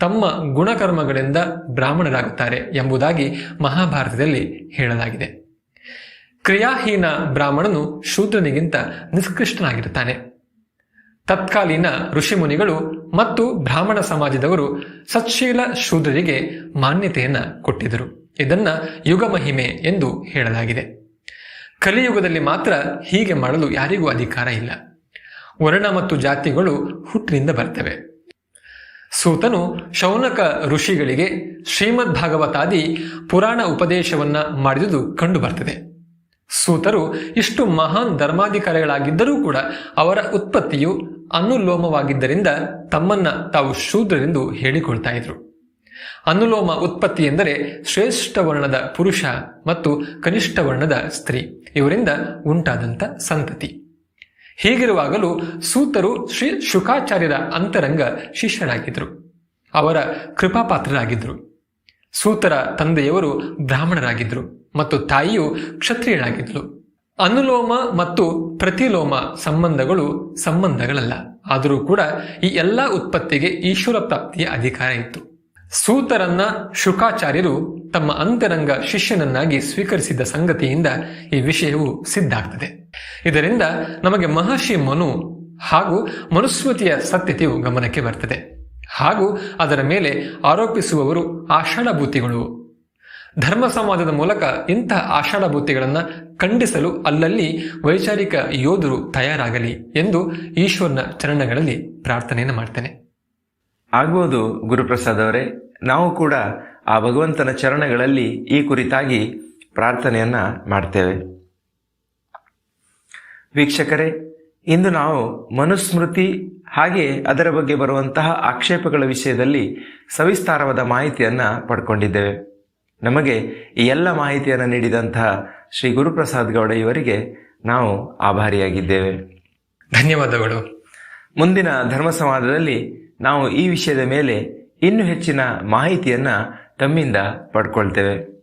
ತಮ್ಮ ಗುಣಕರ್ಮಗಳಿಂದ ಬ್ರಾಹ್ಮಣರಾಗುತ್ತಾರೆ ಎಂಬುದಾಗಿ ಮಹಾಭಾರತದಲ್ಲಿ ಹೇಳಲಾಗಿದೆ. ಕ್ರಿಯಾಹೀನ ಬ್ರಾಹ್ಮಣನು ಶೂದ್ರನಿಗಿಂತ ನಿಷ್ಕೃಷ್ಟನಾಗಿರುತ್ತಾನೆ. ತತ್ಕಾಲೀನ ಋಷಿಮುನಿಗಳು ಮತ್ತು ಬ್ರಾಹ್ಮಣ ಸಮಾಜದವರು ಸತ್ಶೀಲ ಶೂದ್ರರಿಗೆ ಮಾನ್ಯತೆಯನ್ನು ಕೊಟ್ಟಿದ್ದರು. ಇದನ್ನ ಯುಗ ಮಹಿಮೆ ಎಂದು ಹೇಳಲಾಗಿದೆ. ಕಲಿಯುಗದಲ್ಲಿ ಮಾತ್ರ ಹೀಗೆ ಮಾಡಲು ಯಾರಿಗೂ ಅಧಿಕಾರ ಇಲ್ಲ. ವರ್ಣ ಮತ್ತು ಜಾತಿಗಳು ಹುಟ್ಟಿನಿಂದ ಬರ್ತವೆ ಸೂತನು ಶೌನಕ ಋಷಿಗಳಿಗೆ ಶ್ರೀಮದ್ ಭಾಗವತಾದಿ ಪುರಾಣ ಉಪದೇಶವನ್ನ ಮಾಡಿದುದು ಕಂಡು ಬರ್ತದೆ. ಸೂತರು ಇಷ್ಟು ಮಹಾನ್ ಧರ್ಮಾಧಿಕಾರಿಗಳಾಗಿದ್ದರೂ ಕೂಡ ಅವರ ಉತ್ಪತ್ತಿಯು ಅನುಲೋಮವಾಗಿದ್ದರಿಂದ ತಮ್ಮನ್ನ ತಾವು ಶೂದ್ರರೆಂದು ಹೇಳಿಕೊಳ್ತಾ ಇದ್ರು. ಅನುಲೋಮ ಉತ್ಪತ್ತಿ ಎಂದರೆ ಶ್ರೇಷ್ಠ ವರ್ಣದ ಪುರುಷ ಮತ್ತು ಕನಿಷ್ಠ ವರ್ಣದ ಸ್ತ್ರೀ. ಇವರಿಂದ ಉಂಟಾದಂಥ ಸಂತತಿ. ಹೀಗಿರುವಾಗಲೂ ಸೂತರು ಶ್ರೀ ಶುಕಾಚಾರ್ಯರ ಅಂತರಂಗ ಶಿಷ್ಯರಾಗಿದ್ದರು ಅವರ ಕೃಪಾಪಾತ್ರರಾಗಿದ್ದರು ಸೂತರ ತಂದೆಯವರು ಬ್ರಾಹ್ಮಣರಾಗಿದ್ದರು ಮತ್ತು ತಾಯಿಯು ಕ್ಷತ್ರಿಯಳಾಗಿದ್ಲು ಅನುಲೋಮ ಮತ್ತು ಪ್ರತಿಲೋಮ ಸಂಬಂಧಗಳು ಸಂಬಂಧಗಳಲ್ಲ. ಆದರೂ ಕೂಡ ಈ ಎಲ್ಲ ಉತ್ಪತ್ತಿಗೆ ಈಶ್ವರ ಪ್ರಾಪ್ತಿಯ ಅಧಿಕಾರ ಇತ್ತು. ಸೂತರನ್ನ ಶುಕಾಚಾರ್ಯರು ತಮ್ಮ ಅಂತರಂಗ ಶಿಷ್ಯನನ್ನಾಗಿ ಸ್ವೀಕರಿಸಿದ ಸಂಗತಿಯಿಂದ ಈ ವಿಷಯವು ಸಿದ್ಧಾಗ್ತದೆ ಇದರಿಂದ ನಮಗೆ ಮಹರ್ಷಿ ಮನು ಹಾಗೂ ಮನುಸ್ಮೃತಿಯ ಸತ್ಯತೆಯು ಗಮನಕ್ಕೆ ಬರ್ತದೆ. ಹಾಗೂ ಅದರ ಮೇಲೆ ಆರೋಪಿಸುವವರು ಆಷಾಢಭೂತಿಗಳು. ಧರ್ಮ ಸಂವಾದದ ಮೂಲಕ ಇಂತಹ ಆಷಾಢಭೂತಿಗಳನ್ನು ಖಂಡಿಸಲು ಅಲ್ಲಲ್ಲಿ ವೈಚಾರಿಕ ಯೋಧರು ತಯಾರಾಗಲಿ ಎಂದು ಈಶ್ವರನ ಚರಣಗಳಲ್ಲಿ ಪ್ರಾರ್ಥನೆಯನ್ನು ಮಾಡ್ತೇನೆ. ಆಗ್ಬೋದು ಗುರುಪ್ರಸಾದ್ ಅವರೇ, ನಾವು ಕೂಡ ಆ ಭಗವಂತನ ಚರಣಗಳಲ್ಲಿ ಈ ಕುರಿತಾಗಿ ಪ್ರಾರ್ಥನೆಯನ್ನ ಮಾಡ್ತೇವೆ. ವೀಕ್ಷಕರೇ, ಇಂದು ನಾವು ಮನುಸ್ಮೃತಿ ಹಾಗೆ ಅದರ ಬಗ್ಗೆ ಬರುವಂತಹ ಆಕ್ಷೇಪಗಳ ವಿಷಯದಲ್ಲಿ ಸವಿಸ್ತಾರವಾದ ಮಾಹಿತಿಯನ್ನ ಪಡ್ಕೊಂಡಿದ್ದೇವೆ. ನಮಗೆ ಈ ಎಲ್ಲ ಮಾಹಿತಿಯನ್ನು ನೀಡಿದಂತಹ ಶ್ರೀ ಗುರುಪ್ರಸಾದ್ ಗೌಡ ಇವರಿಗೆ ನಾವು ಆಭಾರಿಯಾಗಿದ್ದೇವೆ. ಧನ್ಯವಾದಗಳು. ಮುಂದಿನ ಧರ್ಮ ಸಂವಾದದಲ್ಲಿ ನಾವು ಈ ವಿಷಯದ ಮೇಲೆ ಇನ್ನೂ ಹೆಚ್ಚಿನ ಮಾಹಿತಿಯನ್ನ ತಮ್ಮಿಂದ ಪಡ್ಕೊಳ್ತೇವೆ.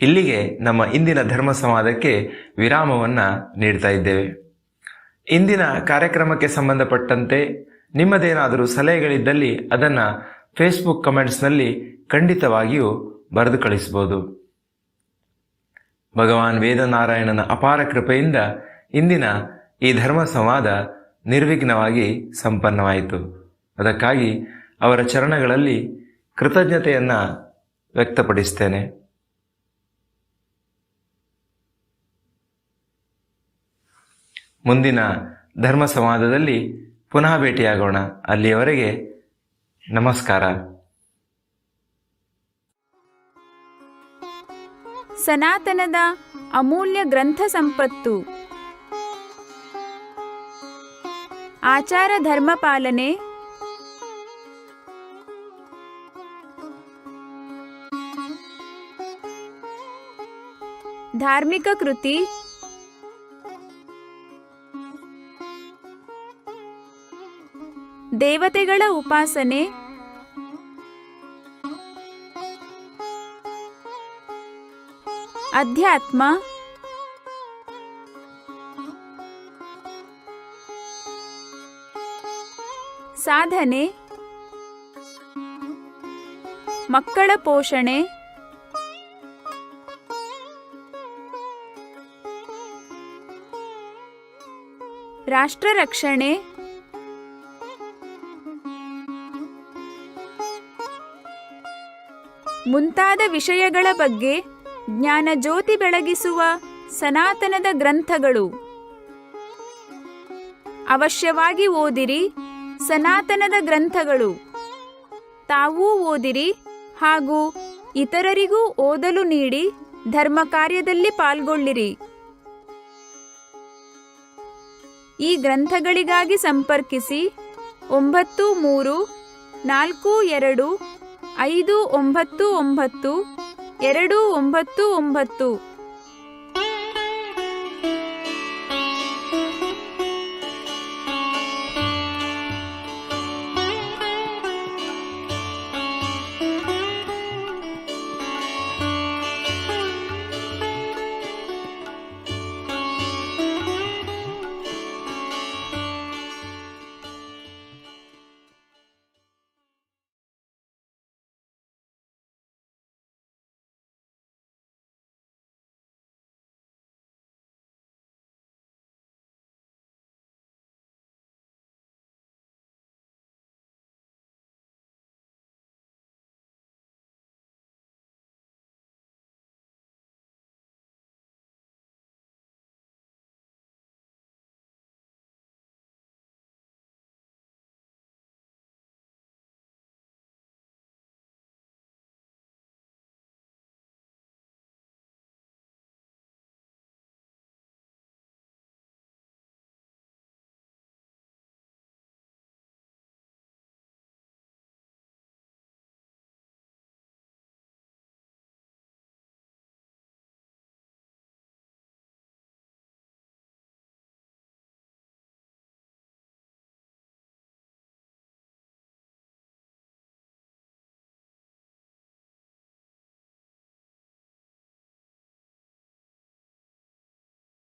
ಇಲ್ಲಿಗೆ ನಮ್ಮ ಇಂದಿನ ಧರ್ಮ ಸಂವಾದಕ್ಕೆ ವಿರಾಮವನ್ನ ನೀಡ್ತಾ ಇದ್ದೇವೆ. ಇಂದಿನ ಕಾರ್ಯಕ್ರಮಕ್ಕೆ ಸಂಬಂಧಪಟ್ಟಂತೆ ನಿಮ್ಮದೇನಾದರೂ ಸಲಹೆಗಳಿದ್ದಲ್ಲಿ ಅದನ್ನ ಫೇಸ್ಬುಕ್ ಕಮೆಂಟ್ಸ್ನಲ್ಲಿ ಖಂಡಿತವಾಗಿಯೂ ಬರೆದು ಕಳಿಸ್ಬೋದು. ಭಗವಾನ್ ವೇದನಾರಾಯಣನ ಅಪಾರ ಕೃಪೆಯಿಂದ ಇಂದಿನ ಈ ಧರ್ಮ ಸಂವಾದ ನಿರ್ವಿಘ್ನವಾಗಿ ಸಂಪನ್ನವಾಯಿತು. ಅದಕ್ಕಾಗಿ ಅವರ ಚರಣಗಳಲ್ಲಿ ಕೃತಜ್ಞತೆಯನ್ನ ವ್ಯಕ್ತಪಡಿಸ್ತೇನೆ. ಮುಂದಿನ ಧರ್ಮ ಸಂವಾದದಲ್ಲಿ ಪುನಃ ಭೇಟಿಯಾಗೋಣ. ಅಲ್ಲಿಯವರೆಗೆ ನಮಸ್ಕಾರ. ಸನಾತನದ ಅಮೂಲ್ಯ ಗ್ರಂಥ ಸಂಪತ್ತು. ಆಚಾರ ಧರ್ಮ ಪಾಲನೆ. ಧಾರ್ಮಿಕ ಕೃತಿ. ದೇವತೆಗಳ ಉಪಾಸನೆ. ಅಧ್ಯಾತ್ಮ. ಸಾಧನೆ. ಮಕ್ಕಳ ಪೋಷಣೆ. ರಾಷ್ಟ್ರ ರಕ್ಷಣೆ. ಮುಂತಾದ ವಿಷಯಗಳ ಬಗ್ಗೆ ಜ್ಞಾನ ಜ್ಯೋತಿ ಬೆಳಗಿಸುವ ಸನಾತನದ ಗ್ರಂಥಗಳು. ಅವಶ್ಯವಾಗಿ ಓದಿರಿ ಸನಾತನದ ಗ್ರಂಥಗಳು. ತಾವೂ ಓದಿರಿ ಹಾಗೂ ಇತರರಿಗೂ ಓದಲು ನೀಡಿ ಧರ್ಮ ಕಾರ್ಯದಲ್ಲಿ ಪಾಲ್ಗೊಳ್ಳಿರಿ. ಈ ಗ್ರಂಥಗಳಿಗಾಗಿ ಸಂಪರ್ಕಿಸಿ ಒಂಬತ್ತು ಮೂರು ನಾಲ್ಕು ಎರಡು ಐದು ಒಂಬತ್ತು ಒಂಬತ್ತು ಎರಡು ಒಂಬತ್ತು ಒಂಬತ್ತು